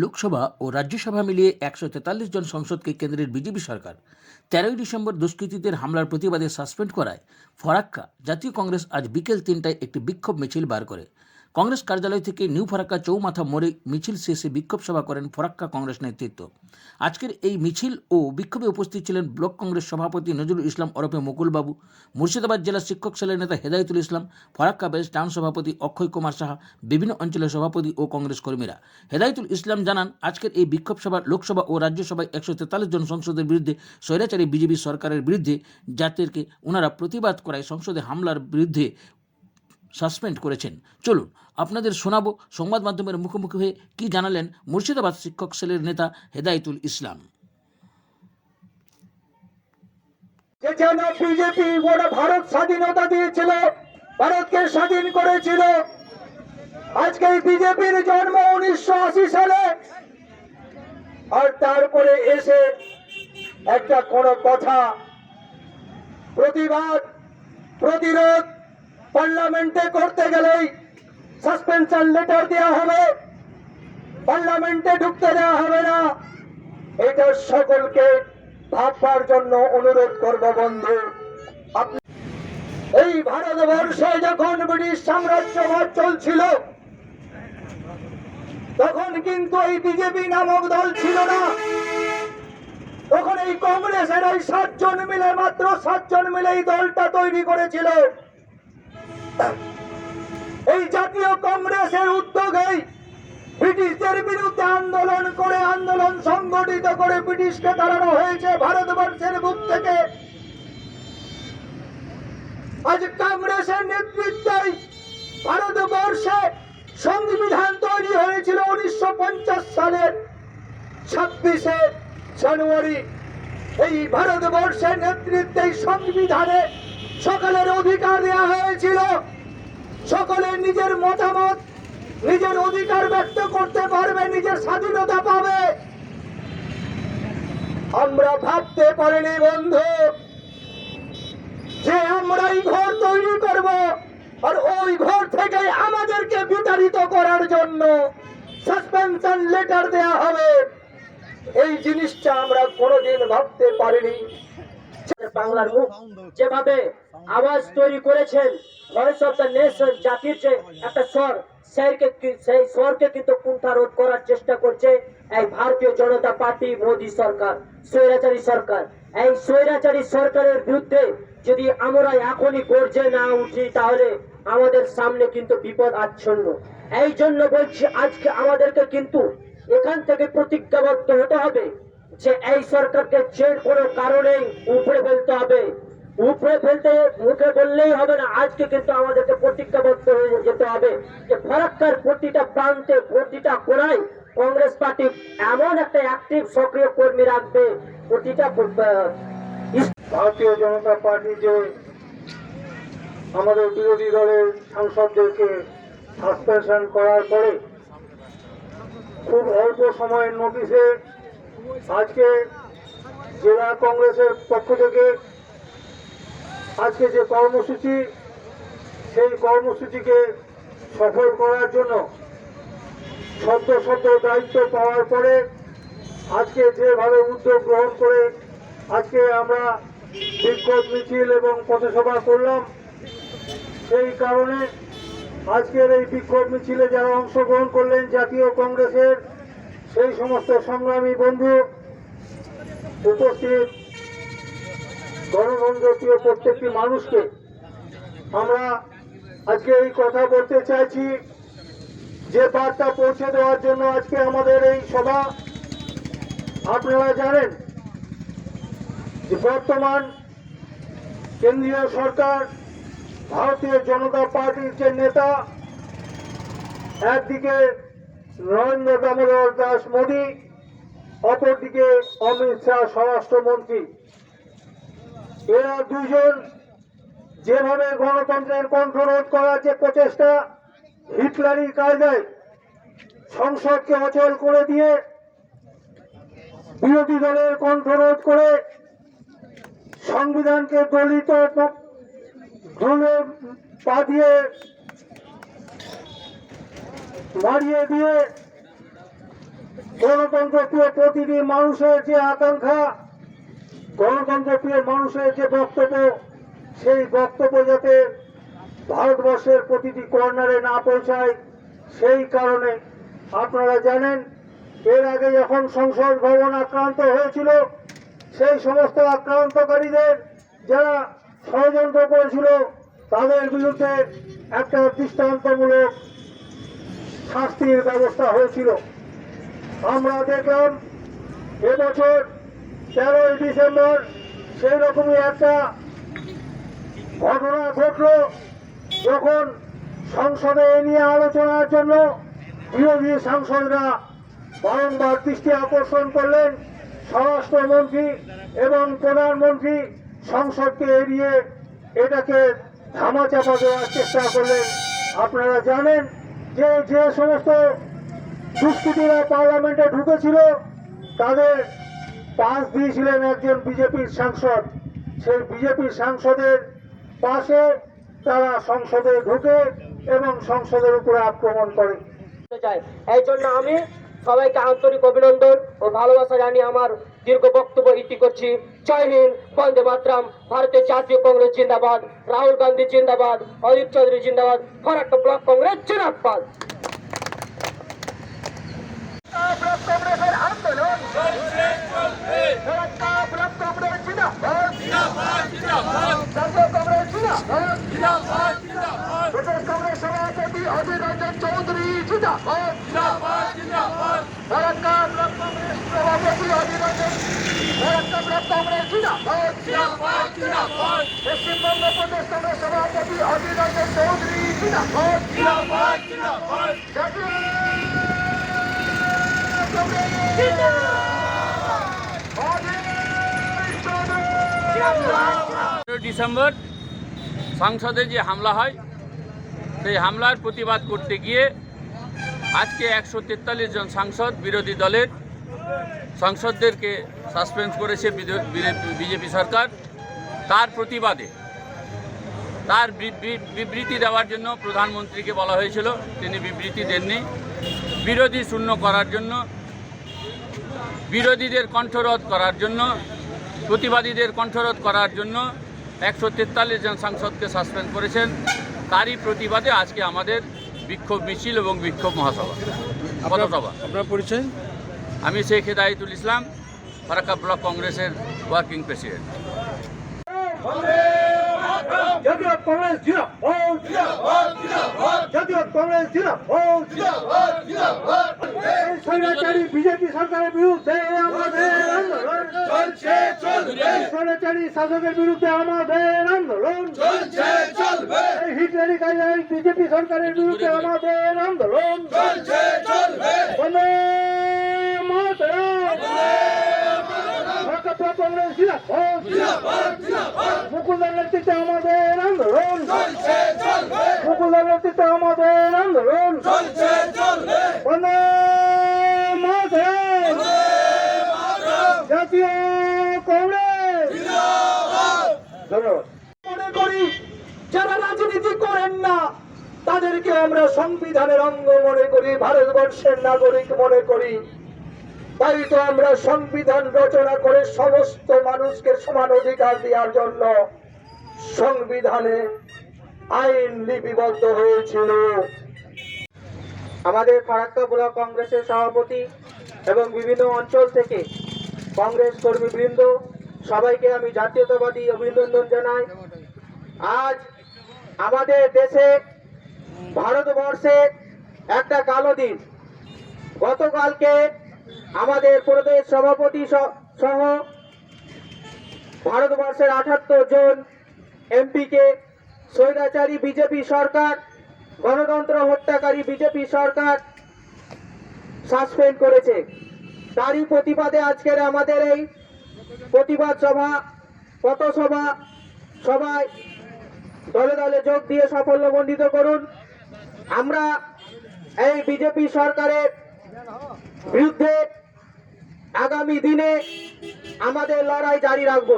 লোকসভা ও রাজ্যসভা মিলিয়ে একশো তেতাল্লিশ জন সংসদকে কেন্দ্রের বিজেপি সরকার। তেরোই ডিসেম্বর দুষ্কৃতীদের হামলার প্রতিবাদে সাসপেন্ড করায় ফরাক্কা জাতীয় কংগ্রেস আজ বিকেল তিনটায় একটি বিক্ষোভ মিছিল বার করে। কংগ্রেস কার্যালয় থেকে নিউ ফরাক্কা চৌমাথা মোড়ে মিছিল শেষে বিক্ষোভ সভা করেন ফরাক্কা কংগ্রেস নেতৃত্ব। আজকের এই মিছিল ও বিক্ষোভে উপস্থিত ছিলেন ব্লক কংগ্রেস সভাপতি নজরুল ইসলাম ওরফে মুকুলবাবু, মুর্শিদাবাদ জেলা শিক্ষক সেলের নেতা হেদায়তুল ইসলাম, ফরাক্কা বেস টাউন সভাপতি অক্ষয় কুমার সাহা, বিভিন্ন অঞ্চলের সভাপতি ও কংগ্রেস কর্মীরা। হেদায়তুল ইসলাম জানান, আজকের এই বিক্ষোভ সভা লোকসভা ও রাজ্যসভায় একশো তেতাল্লিশ জন সংসদের বিরুদ্ধে স্বৈরাচারী বিজেপি সরকারের বিরুদ্ধে যাদেরকে ওনারা প্রতিবাদ করায় সংসদে হামলার বিরুদ্ধে সাসপেন্ড করেছেন। চলুন, আপনাদের শোনাবো সংবাদ মাধ্যমের মুখোমুখি হয়ে কি জানালেন মুর্শিদাবাদ শিক্ষক সেলের নেতা হেদায়তুল ইসলাম। যে যেন বিজেপি গোটা ভারত স্বাধীনতা দিয়েছিল, ভারতকে স্বাধীন করেছিল। আজকে বিজেপির জন্ম উনিশশো আশি সালে। আর তারপরে এসে একটা কোন কথা, প্রতিবাদ, প্রতিরোধ পার্লামেন্টে করতে গেলেই সাসপেনশন লেটার দেওয়া হবে। পার্লামেন্টে ঢুকতে দেওয়া হবে না। এটা সকলকে ভাববার জন্য অনুরোধ করব বন্ধু। এই ভারতবর্ষে যখন ব্রিটিশ সাম্রাজ্যবাদ চলছিল, তখন কিন্তু এই বিজেপি নামক দল ছিল না। তখন এই কংগ্রেসের এই সাতজন মিলে মাত্র সাতজন মিলে এই দলটা তৈরি করেছিল। এই জাতীয় কংগ্রেসের উদ্যোগেই ব্রিটিশদের বিরুদ্ধে আন্দোলন করে আন্দোলন সংগঠিত করে ব্রিটিশকে তাড়ানো হয়েছে ভারতবর্ষের বুক থেকে। আজ কংগ্রেসের নেতৃত্বে ভারতবর্ষে সংবিধান তৈরি হয়েছিল উনিশশো পঞ্চাশ সালের ছাব্বিশে জানুয়ারি। এই ভারতবর্ষের নেতৃত্বে সংবিধানে সকলের অধিকার দেওয়া হয়েছিল। সকলের নিজের মতামত, নিজের অধিকার ব্যক্ত করতে পারবে, নিজের স্বাধীনতা পাবে। আমরা ভাবতে পারিনি, বন্ধু, যে আমরা এই ঘর তৈরি করব আর ওই ঘর থেকে আমাদেরকে বিতাড়িত করার জন্য সাসপেনশন লেটার দেয়া হবে। এই জিনিসটা আমরা কোনোদিন ভাবতে পারিনি। বাংলার মুখ। যেভাবে আওয়াজ তৈরি করেছেন ভয়েস অফ দ্য নেশন জাতির যে একটা স্বর সেইকে কি- সেই স্বরকে কিন্তু করার চেষ্টা করছে এই ভারতীয় জনতা পার্টি, মোদী সরকার, স্বৈরাচারী সরকার। এই স্বৈরাচারী সরকারের বিরুদ্ধে যদি আমরা এখনই গর্জে না উঠি, তাহলে আমাদের সামনে কিন্তু বিপদ আচ্ছন্ন। এই জন্য বলছি, আজকে আমাদেরকে কিন্তু এখান থেকে প্রতিজ্ঞাবদ্ধ হতে হবে। যে এই সরকারকে যে কোনো কারণেই উপরে ফেলতে হবে। উপরে ফেলতে মুখে বললেই হবে না, আজকে কিন্তু আমাদেরকে প্রতিজ্ঞাবদ্ধ হয়ে যেতে হবে যে ফরাক্কার প্রতিটা প্রান্তে, প্রতিটা কোনায় কংগ্রেস পার্টি এমন একটা অ্যাক্টিভ সক্রিয় কর্মী রাখবে, প্রতিটা ভারতীয় জনতা পার্টি যে আমাদের বিরোধী দলের সাংসদদেরকে সাসপেনশন করার পরে খুব অল্প সময়ের নোটিশে আজকে জেলা কংগ্রেসের পক্ষ থেকে আজকে যে কর্মসূচি, সেই কর্মসূচিকে সফল করার জন্য সদ্য সদ্য দায়িত্ব পাওয়ার পরে আজকে যেভাবে উদ্যোগ গ্রহণ করে আজকে আমরা বিক্ষোভ মিছিল এবং পথসভা করলাম, সেই কারণে আজকের এই বিক্ষোভ মিছিলে যারা অংশগ্রহণ করলেন জাতীয় কংগ্রেসের সেই সমস্ত সংগ্রামী বন্ধু উপস্থিত গণতন্ত্রপ্রিয় প্রত্যেকটি মানুষকে, আমরা আজকে এই কথা বলতে চাইছি যে বার্তা পৌঁছে দেওয়ার জন্য আজকে আমাদের এই সভা। আপনারা জানেন যে বর্তমান কেন্দ্রীয় সরকার, ভারতীয় জনতা পার্টির যে নেতা, একদিকে নরেন্দ্র দামোদর দাস মোদী, অপরদিকে অমিত শাহ স্বরাষ্ট্রমন্ত্রী। এরা দুজন যেভাবে গণতন্ত্রের কণ্ঠরোধ করার যে প্রচেষ্টা হিটলারি কায়দায় সংসদকে অচল করে দিয়ে বিরোধী দলের কণ্ঠরোধ করে সংবিধানকে দলিত পা দিয়ে মারিয়ে দিয়ে গণতন্ত্র প্রিয় প্রতিটি মানুষের যে আকাঙ্ক্ষা গণতন্ত্র প্রিয় মানুষের যে বক্তব্য, সেই বক্তব্য যাতে ভারতবর্ষের প্রতিটি কর্নারে না পৌঁছায়, সেই কারণে আপনারা জানেন, এর আগে যখন সংসদ ভবন আক্রান্ত হয়েছিল, সেই সমস্ত আক্রান্তকারীদের যারা ষড়যন্ত্র করেছিল, তাদের বিরুদ্ধে একটা দৃষ্টান্তমূলক শাস্তির ব্যবস্থা হয়েছিল। আমরা দেখলাম এবছর তেরোই ডিসেম্বর সেই রকমই একটা ঘটনা ঘটল, যখন সংসদে এ নিয়ে আলোচনার জন্য বিরোধী সাংসদরা বারংবার দৃষ্টি আকর্ষণ করলেন। স্বরাষ্ট্রমন্ত্রী এবং প্রধানমন্ত্রী সংসদকে এড়িয়ে এটাকে ধামাচাপা দেওয়ার চেষ্টা করলেন। আপনারা জানেন যে যে সমস্ত দুষ্কৃতীরা পার্লামেন্টে ঢুকেছিল, তাদের পাশ দিয়েছিলেন একজন বিজেপির সাংসদ। সেই বিজেপির সাংসদের পাশে তারা সংসদে ঢুকে এবং সংসদের উপরে আক্রমণ করে। এই জন্য আমি সবাইকে আন্তরিক অভিনন্দন ও ভালোবাসা জানিয়ে আমার দীর্ঘ বক্তব্য ইতি করছি। জয় হিন্দ, বন্দে মাতরাম। ভারতের জাতীয় কংগ্রেস জিন্দাবাদ, রাহুল গান্ধী জিন্দাবাদ, অজিত চৌধুরী জিন্দাবাদ ফরাক্ত ব্লক কংগ্রেস জিন্দাবাদ ব্লক কংগ্রেসের আন্দোলন ফরাক্কা ব্লক কংগ্রেস জিন্দাবাদ জাতীয় কংগ্রেস জিন্দাবাদ প্রদেশ কংগ্রেস সভাপতি অধীর রঞ্জন চৌধুরী জিন্দাবাদ ফরাক্কা ব্লক কংগ্রেস সভাপতি অধীর রঞ্জন ফরাক্কা ব্লক কংগ্রেস জিন্দাবাদ ডিসেম্বর সংসদে যে হামলা হয়, সেই হামলার প্রতিবাদ করতে গিয়ে আজকে একশো তেতাল্লিশ জন সাংসদ বিরোধী দলের সাংসদদেরকে সাসপেন্ড করেছে বিজেপি সরকার তার প্রতিবাদে। তার বিবৃতি দেওয়ার জন্য প্রধানমন্ত্রীকে বলা হয়েছিল তিনি বিবৃতি দেননি। বিরোধী শূন্য করার জন্য বিরোধীদের কণ্ঠরোধ করার জন্য প্রতিবাদীদের কণ্ঠরোধ করার জন্য একশো তেতাল্লিশ জন সাংসদকে সাসপেন্ড করেছেন। তারই প্রতিবাদে আজকে আমাদের বিক্ষোভ মিছিল এবং বিক্ষোভ মহাসভা আপনার পরিচয়? আমি শেখ হেদায়তুল ইসলাম ফারাক্কা ব্লক কংগ্রেসের ওয়ার্কিং প্রেসিডেন্ট। জাতীয় কংগ্রেস জাতীয় কংগ্রেস স্বৈরাচারী বিজেপি সরকারের বিরুদ্ধে আমাদের আন্দোলন। চলছে চলবে। স্বৈরাচারী শাসকের বিরুদ্ধে আমাদের আন্দোলন। চলছে চলবে। এই হিটলারি কাজের বিজেপি সরকারের বিরুদ্ধে আমাদের আন্দোলন। চলছে চলবে বন্দে মাতরম ভারতীয় কংগ্রেস জিন্দাবাদ মুকুলদার নেতৃত্বে আমাদের আন্দোলন। মুকুলদার নেতৃত্বে আমাদের আন্দোলন। বন্দে জাতীয় কংগ্রেস। ধন্যবাদ। মনে করি যারা রাজনীতি করেন না তাদেরকে আমরা সংবিধানের অঙ্গ মনে করি ভারতবর্ষের নাগরিক মনে করি। তাই তো আমরা সংবিধান রচনা করে সমস্ত মানুষকে সমান অধিকার দেওয়ার জন্য সংবিধানে আইন লিপিবদ্ধ হয়েছিল। আমাদের ফারাক্কা ব্লক কংগ্রেসের সভাপতি এবং বিভিন্ন অঞ্চল থেকে কংগ্রেস কর্মীবৃন্দ, সবাইকে আমি জাতীয়তাবাদী অভিনন্দন জানাই। আজ আমাদের দেশে, ভারতবর্ষে একটা কালো দিন। গতকালকে আমাদের প্রদেশ সভাপতি সহ ভারতবর্ষের আঠাত্তর জন এমপিকে স্বৈরাচারী বিজেপি সরকার, গণতন্ত্র হত্যাকারী বিজেপি সরকার সাসপেন্ড করেছে। তারই প্রতিবাদে আজকের আমাদের এই প্রতিবাদ সভা, পথসভা সবাই দলে দলে যোগ দিয়ে সাফল্য সাফল্যমণ্ডিত করুন। আমরা এই বিজেপি সরকারের বিরুদ্ধে আগামী দিনে আমাদের লড়াই জারি রাখব।